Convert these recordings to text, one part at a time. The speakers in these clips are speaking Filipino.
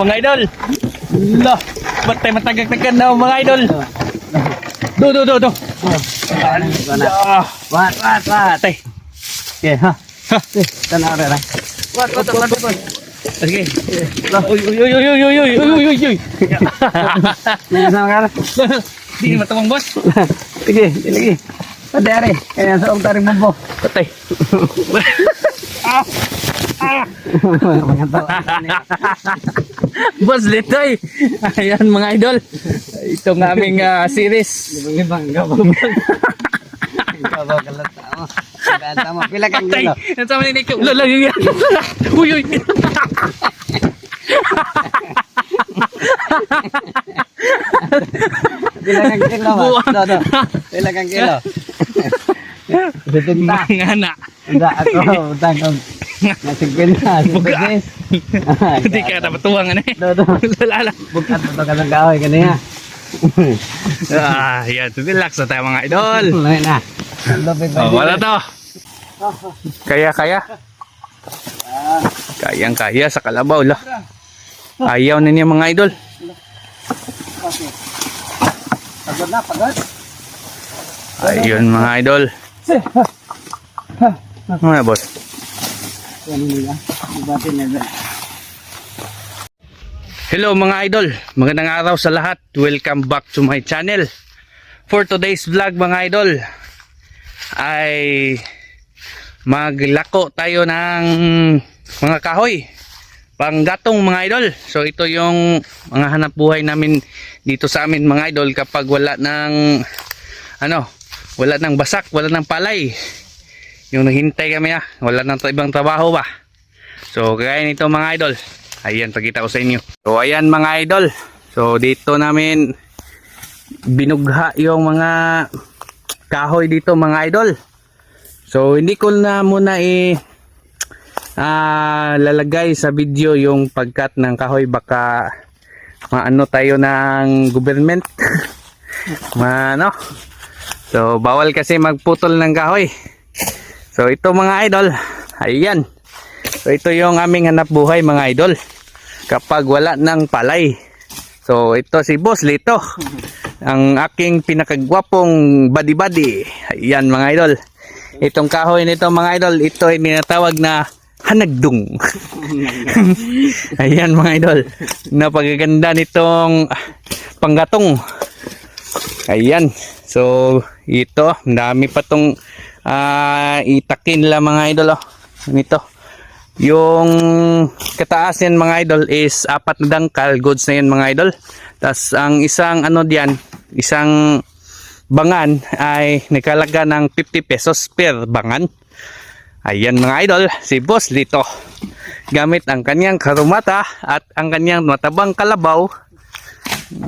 Mga idol. La, ba't tayo matagag-tagan na mga idol? Do, do, do, do. Ah, Wat, wat, wat. tay. Okay, ha. Ha. Tanaw rin, ha. Wat, wat, wat, wat. Sige. Uy, uy, uy, uy, uy, uy, uy, uy, uy, uy. Nangasama ka na. Di matamang boss. Sige, ilagi. Padere, kaya saong taring mambo. Patay. ah. Boss Litoy. Ayan mga idol. Ito Itong aming uh, series. Ibang ibang Tama, pila kang gulo. Tama ni Nico. Ulo lang yun. Uy, uy. Pila kang kilo ba? Do, do. Pila kang kilo. Bitin na. Mga na. Hindi, ako. Utang ko. Nasikwenta, sikwentes. Hindi ka dapat tuwang ano eh. Do, do. Lala. Bukat mo to ka ng kahoy kaniya. Ah, yan. Relax na tayo mga idol. Lain na. Oh, wala to. Kaya, kaya. Kayang kaya sa kalabaw la. Ayaw na niya mga idol. Pagod na, pagod. Ayun mga idol. Mga boss. Yan nila. Ibatin nila. Hello mga idol. Magandang araw sa lahat. Welcome back to my channel. For today's vlog mga idol ay maglako tayo ng mga kahoy. Panggatong mga idol. So ito yung mga hanap buhay namin dito sa amin mga idol kapag wala ng ano, wala ng basak, wala ng palay. Yung naghintay kami ah, wala nang ibang trabaho ba. So kaya nito mga idol. Ayan, pakita ko sa inyo. So ayan mga idol. So dito namin binugha yung mga kahoy dito mga idol. So hindi ko na muna i ah, lalagay sa video yung pagkat ng kahoy baka maano tayo ng government. Maano? So bawal kasi magputol ng kahoy. So ito mga idol, ayan. So ito yung aming hanap buhay mga idol. Kapag wala ng palay. So ito si Boss Lito. Ang aking pinakagwapong badi-badi. Ayan mga idol. Itong kahoy nito mga idol, ito ay ninatawag na hanagdung. Ayan mga idol. Napagaganda nitong panggatong. Ayan. So ito, dami pa tong ah, itakin lang mga idol oh. Nito. Yung kataas yan mga idol is apat na dangkal goods na yan mga idol. Tapos ang isang ano diyan, isang bangan ay nakalaga ng 50 pesos per bangan. Ayan mga idol, si Boss Lito. Gamit ang kanyang karumata at ang kanyang matabang kalabaw.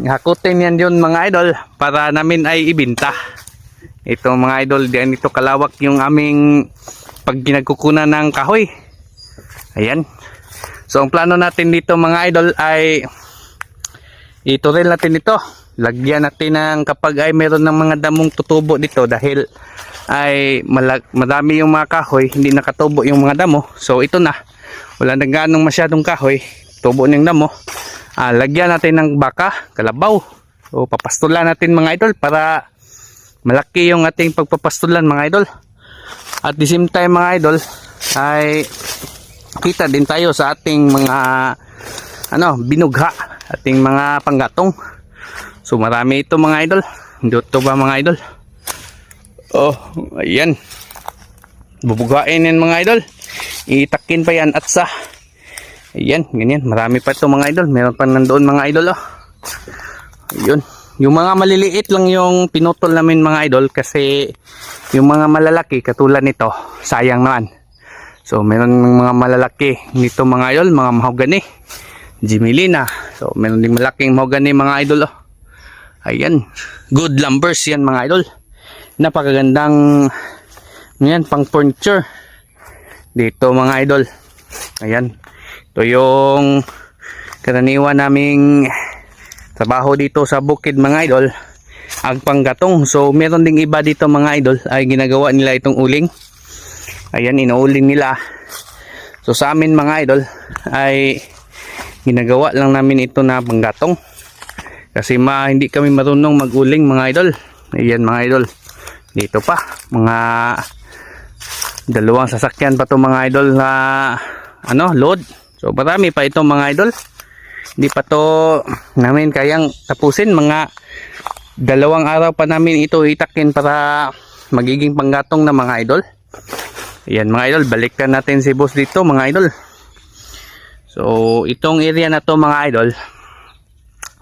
Hakutin yan yun mga idol para namin ay ibinta. Ito mga idol, diyan ito kalawak yung aming pag ginagkukunan ng kahoy. Ayan. So ang plano natin dito mga idol ay ito rin natin ito. Lagyan natin ng kapag ay meron ng mga damong tutubo dito dahil ay malag, madami yung mga kahoy, hindi nakatubo yung mga damo. So ito na. Wala na ganong masyadong kahoy. Tubo ng damo. Ah, lagyan natin ng baka, kalabaw. So papastulan natin mga idol para malaki yung ating pagpapastulan mga idol. At the same time mga idol ay kita din tayo sa ating mga ano, binugha, ating mga panggatong. So marami ito mga idol. Dito ba mga idol? Oh, ayan. Bubughain yan mga idol. Itakin pa yan at sa Ayan, ganyan. Marami pa ito mga idol. Meron pa nandoon mga idol oh. Ayun. Yung mga maliliit lang yung pinutol namin mga idol kasi yung mga malalaki katulad nito, sayang naman. So meron mga malalaki nito mga idol, mga mahogany. Jimelina. So meron ding malaking mahogany mga idol oh. Ayan. Good lumbers yan mga idol. Napakagandang yan pang furniture. Dito mga idol. Ayan. Ito yung karaniwan naming trabaho dito sa bukid mga idol. Ang panggatong. So meron ding iba dito mga idol ay ginagawa nila itong uling. Ayan, inuuling nila. So sa amin mga idol ay ginagawa lang namin ito na panggatong. Kasi ma, hindi kami marunong maguling mga idol. Ayan mga idol. Dito pa, mga dalawang sasakyan pa to mga idol na ano, load. So marami pa ito mga idol. Hindi pa to namin kayang tapusin mga dalawang araw pa namin ito itakin para magiging panggatong na mga idol. Ayan mga idol, balikan natin si boss dito mga idol. So itong area na to mga idol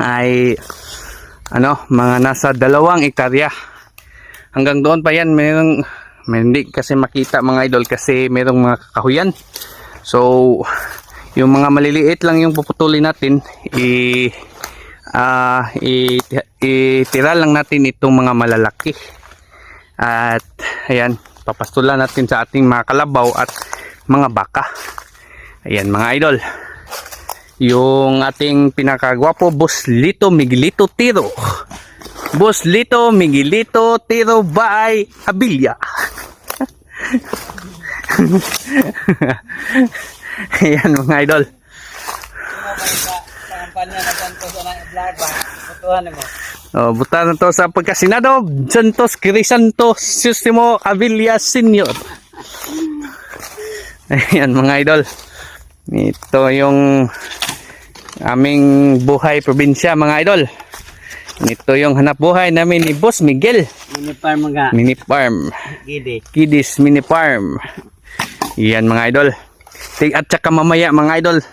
ay ano, mga nasa dalawang ektarya. Hanggang doon pa yan, mayroong may hindi kasi makita mga idol kasi mayroong mga kahuyan. So yung mga maliliit lang yung puputulin natin i ah i, itira lang natin itong mga malalaki. At ayan, papastulan natin sa ating mga kalabaw at mga baka. Ayan mga idol. Yung ating pinakagwapo, Boss Lito Miguelito Tiro. Boss Lito Miguelito Tiro by Abilia. Ayan mga idol. Oh, buta na to sa pagkasinado Santos Crisanto Sistemo Abilia Senior. Ayan mga idol. Ito yung aming buhay probinsya mga idol. Ito yung hanap buhay namin ni Boss Miguel. Mini farm mga Mini Farm. gidi. Kidis Mini Farm. Yan mga idol. Tig at saka mamaya mga idol.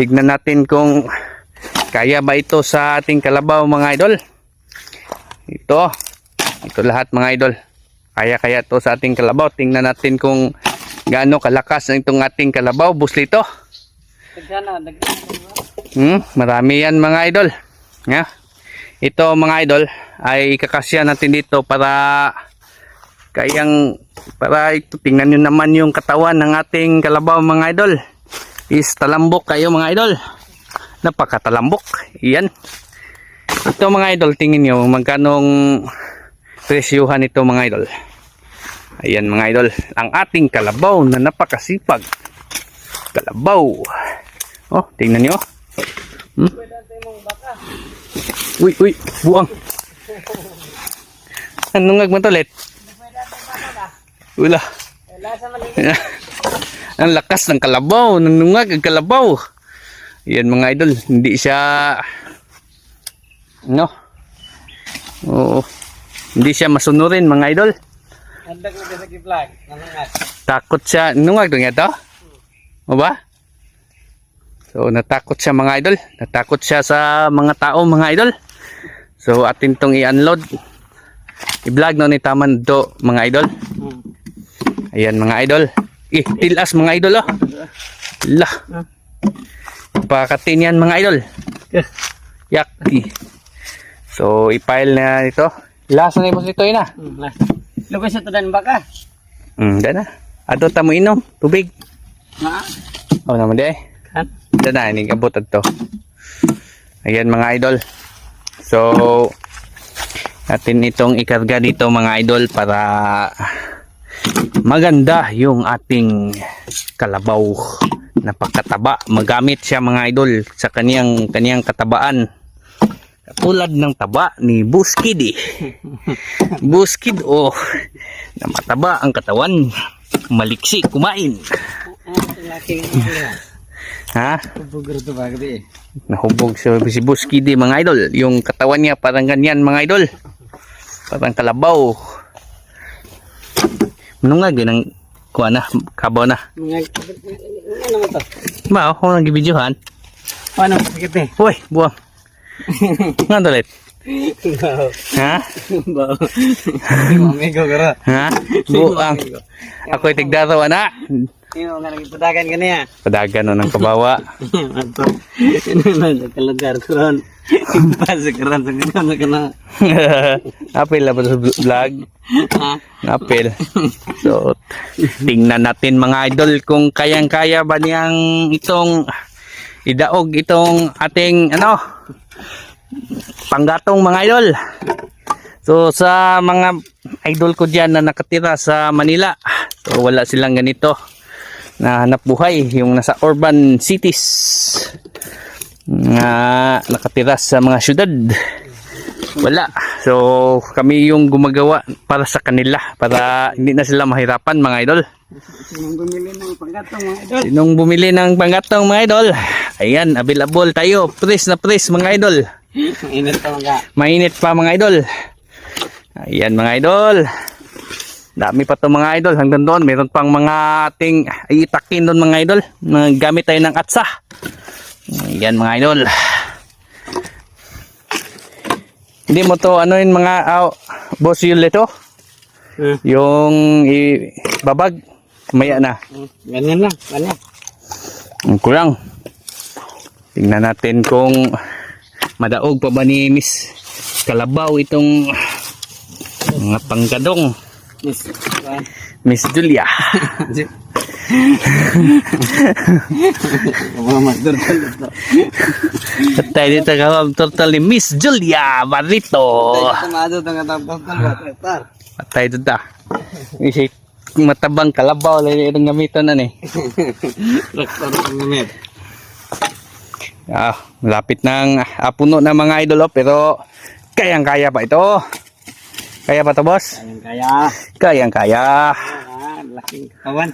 Tignan natin kung kaya ba ito sa ating kalabaw mga idol. Ito. Ito lahat mga idol. Kaya kaya to sa ating kalabaw. Tingnan natin kung gaano kalakas ang itong ating kalabaw. Buslito. Hmm, marami yan mga idol. Nga. Ito mga idol ay kakasya natin dito para kayang para ito tingnan nyo naman yung katawan ng ating kalabaw mga idol. Is talambok kayo mga idol. Napakatalambok. Iyan. Ito mga idol tingin nyo magkanong presyuhan ito mga idol. Ayan mga idol. Ang ating kalabaw na napakasipag. Kalabaw. Oh, tingnan nyo. Hmm? Uy, uy, buang. Anong ngagmatulit? Wala. Wala sa mali. ang lakas ng kalabaw, nanungag ang kalabaw. Yan mga idol, hindi siya no. Oo. Hindi siya masunurin mga idol. Handag mo sa vlog. Nanangat. Takot siya, nungag doon ito. O ba? So natakot siya mga idol. Natakot siya sa mga tao mga idol. So atin tong i-unload. I-vlog no ni taman do mga idol. Hmm. Ayan mga idol. Eh, tilas mga idol oh. Lah. Pakatin yan mga idol. Yakti. So, i-file na ito. Lasa na ito ito na. Lah. Lugo sa tadan baka. Hmm, da na. Ato tamo inom. Tubig. Ha? Oh, naman di eh. Kan? Da na, ining abot to. Ayan mga idol. So, atin itong ikarga dito mga idol para maganda yung ating kalabaw napakataba magamit siya mga idol sa kaniyang kaniyang katabaan. Katulad ng taba ni Buskid eh. Buskid oh na mataba ang katawan maliksi kumain. Ha? nahubog si, si Buskid eh, mga idol. Yung katawan niya parang ganyan mga idol. Parang kalabaw ano nga ginang kuha na kabaw na ano mo to? Ma, ako nang gibidyohan. Ano sakit eh? Hoy, buwang. Nga dalit. Wow. Ha? Wow. Amigo garo. Ha? Buwang. Ako'y tigdaraw, ana. Iyo nga ka niya. Padagan no ng kabawa. Ato. Ano na nagkalugar ko ron. Pasok ron sa ganun ka na. Apil ba sa vlog? Ha? Apil. So, tingnan natin mga idol kung kayang-kaya ba niyang itong idaog itong ating ano panggatong mga idol. So sa mga idol ko diyan na nakatira sa Manila, so wala silang ganito na hanap buhay yung nasa urban cities. nga nakatira sa mga syudad. Wala. So, kami yung gumagawa para sa kanila. Para hindi na sila mahirapan, mga idol. Sinong bumili ng panggatong mga idol? Sinong bumili ng panggatong, mga idol? Ayan, available tayo. Press na press, mga idol. Init pa mga. Mainit pa, mga idol. Ayan, mga idol. Dami pa to mga idol. Hanggang doon, meron pang mga ating itakin doon, mga idol. Gamit tayo ng atsa. Ayan, mga idol. Hindi mo to, ano yun, mga, ah, boss yun ito? Hmm. Yung i- babag, maya na. Ganyan lang. Ganyan. Ang kulang. Tingnan natin kung madaog pa ba ni Miss Kalabaw itong mga panggadong Miss. Kuan. Miss Julia. Tayo dito kawag turtle ni Miss Julia Barrito. Ng tayo dito. Isi matabang kalabaw lang yung gamitan na ni. Traktor ang gamit. Ah, malapit ng ah, puno na mga idol oh, pero kayang-kaya pa ito. Kaya pa to boss? Kayang kaya. Kayang-kaya. Ah, laking kawan.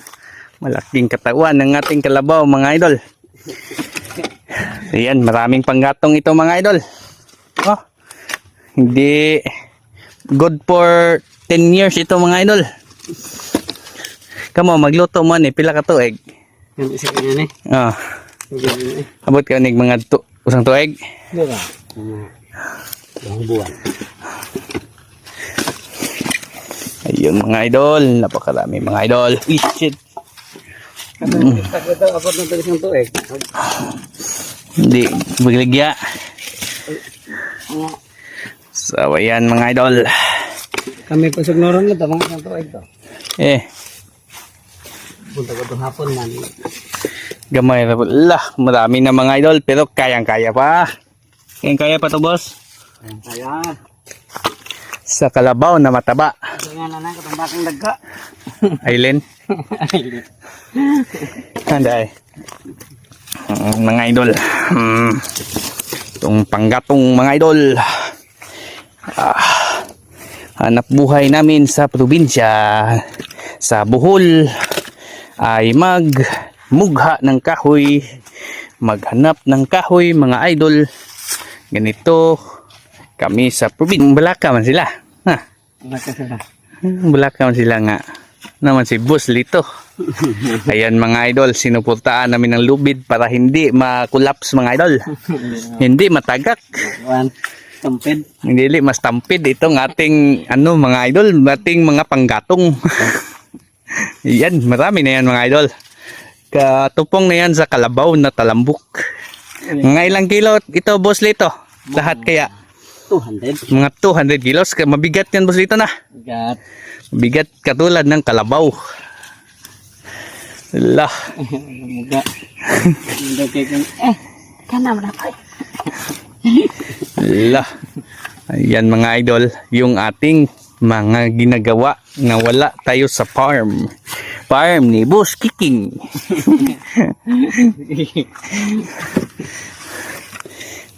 Malaking katawan ng ating kalabaw mga idol. Ayan, maraming panggatong ito mga idol. Oh, hindi good for 10 years ito mga idol. Kamo magluto man eh, pila ka tuig. Yan isa kanya ni. Ah, eh. abot ka nig mga tu usang tuig. Di ba? Mga Ilang buwan. Ayun mga idol, napakarami mga idol. Uy, shit. Hindi, magligya. So, ayan mga idol. Kami pag sugnoron na ito, mga isang tuig to. Eh, Punta ko itong hapon man. Gamay na po. Lah, marami na mga idol, pero kayang-kaya pa. Kayang-kaya pa to, boss. Ayan kaya. Sa kalabaw na mataba. Nga na na, katong bakang dagka. Aileen. Anday. Mm, mga idol. Mm, itong panggatong mga idol. Ah, hanap buhay namin sa probinsya. Sa Bohol ay mag mugha ng kahoy. Maghanap ng kahoy mga idol. Ganito kami sa probinsya. Balaka man sila. Ha? Sila. Bulak naman sila nga. Naman si Boss Lito. Ayan mga idol, sinuportaan namin ng lubid para hindi makulaps mga idol. hindi matagak. Kuan. Tumpid. Hindi li mas tampid itong ating ano mga idol, ating mga panggatong. yan, marami na yan mga idol. Katupong na yan sa kalabaw na talambok. Mga ilang kilo ito Boss Lito? Lahat kaya 200. mga 200 kilos. Mabigat yan Boss Lito na. Gat. Bigat katulad ng kalabaw. Kang eh. Kana mo na pa. lah. Ayan mga idol, yung ating mga ginagawa na wala tayo sa farm. Farm ni Boss Kicking.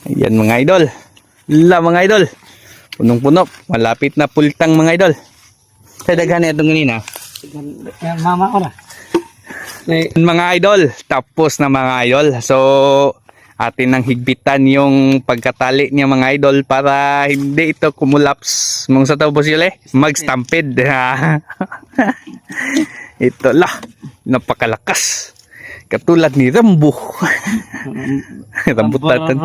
Ayan mga idol. La mga idol. Punong-puno. Malapit na pultang mga idol. Sa daghan itong ganina. Mama ko na. Mga idol, tapos na mga idol. So, atin nang higpitan yung pagkatali niya mga idol para hindi ito kumulaps. Mong sa tao sila mag-stampede. ito lah, napakalakas. Katulad ni Rambo. Rambo tatan.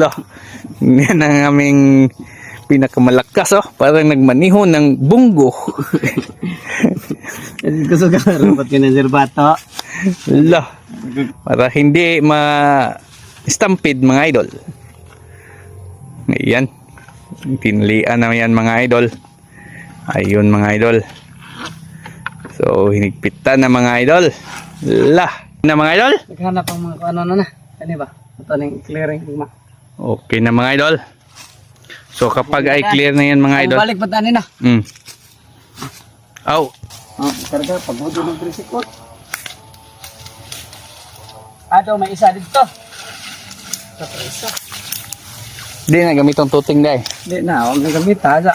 Lah, yan ang aming pinakamalakas oh. Parang nagmaniho ng bunggo. Gusto ka robot ka ng zerbato. Lah, para hindi ma-stampede mga idol. Ayan. Tinlian na yan mga idol. Ayun mga idol. So, hinigpitan na mga idol. Lah. Na mga idol? Naghanap ang mga ano na na. Kani ba? Ito na clearing luma. Okay na mga idol. So, kapag ay clear na yan mga idol. Balik pa tani na. Mm. Aw. Oh, karga pagbudo ng tricycle. Ato, may isa dito. Sa isa. Di na gamitong tuting dahil. Hindi na, huwag na gamit ha. Sa,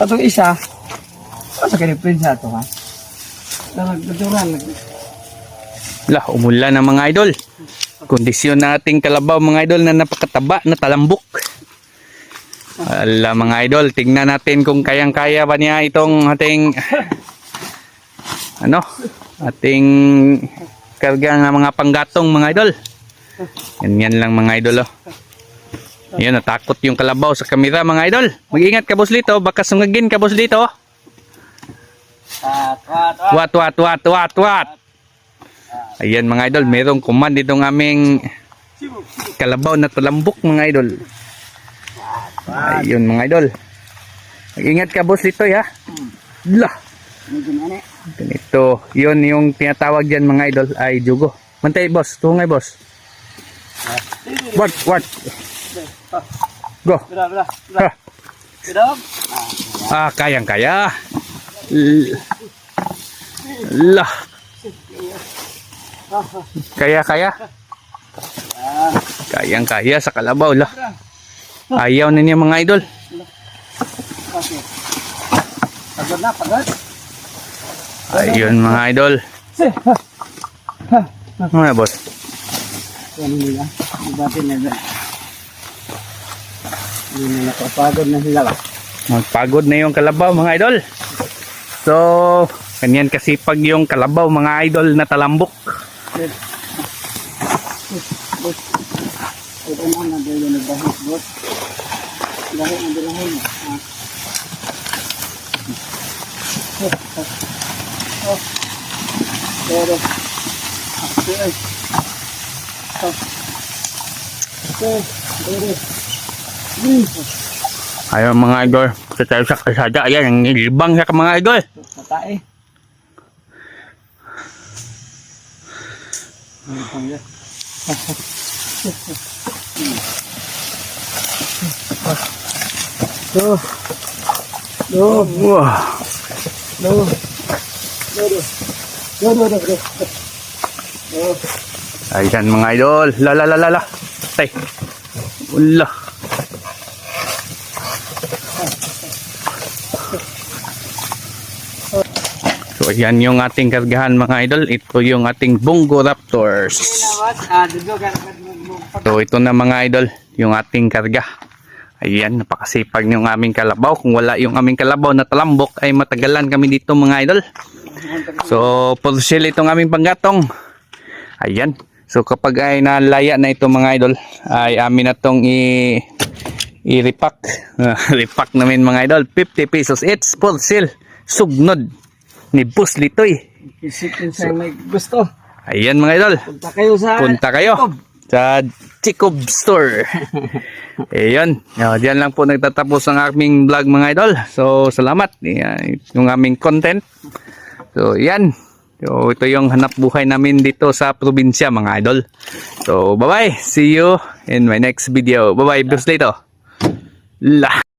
atong isa, ano kayo prince ato ha? Lah, umulan na mga idol. Kondisyon nating kalabaw mga idol na napakataba na talambok. Ala mga idol, tingnan natin kung kayang-kaya ba niya itong ating ano, ating karga ng mga panggatong mga idol. Yan yan lang mga idol oh. Yan, natakot yung kalabaw sa kamera mga idol. Mag-ingat ka boss dito, baka sungagin ka boss dito. At, at, at. Wat, wat, wat, wat, wat. Ayan mga idol, merong command ditong aming kalabaw na talambok mga idol. Ayun mga idol. Mag-ingat ka boss dito ya. Lah, ganito. Yun yung tinatawag dyan mga idol ay jugo. Mantay boss, tungay boss. What, what? Go. Ah, kayang kaya. L- Lah. Kaya kaya. Kayang kaya sa kalabaw lah. Ayaw na niya mga idol. Pagod na, pagod. Ayun mga idol. Ano na boss? Yan nila. Ibatin na dyan. Hindi na nakapagod na sila ba? Magpagod na yung kalabaw mga idol. So, ganyan kasi pag yung kalabaw mga idol na talambok. Pero, okay. Okay, okay. Ayun mga idol, kita tayo sa kalsada. Ayan, ang ilibang siya mga idol. Matae. Lo. Lo. Wah. Lo. Lo. Lo. Lo. Lo. Lo. Ayan mga idol. La la la la la. Tay. Ulah. So ayan yung ating kargahan mga idol. Ito yung ating Bungo Raptors. So ito na mga idol, yung ating karga. Ayan, napakasipag yung aming kalabaw. Kung wala yung aming kalabaw na talambok ay matagalan kami dito mga idol. So, for sale itong aming panggatong. Ayan. So, kapag ay nalaya na ito mga idol, ay amin na itong i- i-repack. repack namin mga idol. 50 pesos. It's for sale. Sugnod ni Boss Litoy. Isipin sa may gusto. Ayan mga idol. Punta kayo sa... Punta kayo sa Chicob Store. Ayan. Yo, Diyan lang po nagtatapos ang aming vlog mga idol. So, salamat. Yan, yung aming content. So, yan. So, ito yung hanap buhay namin dito sa probinsya mga idol. So, bye-bye. See you in my next video. Bye-bye. Bruce Lito. La.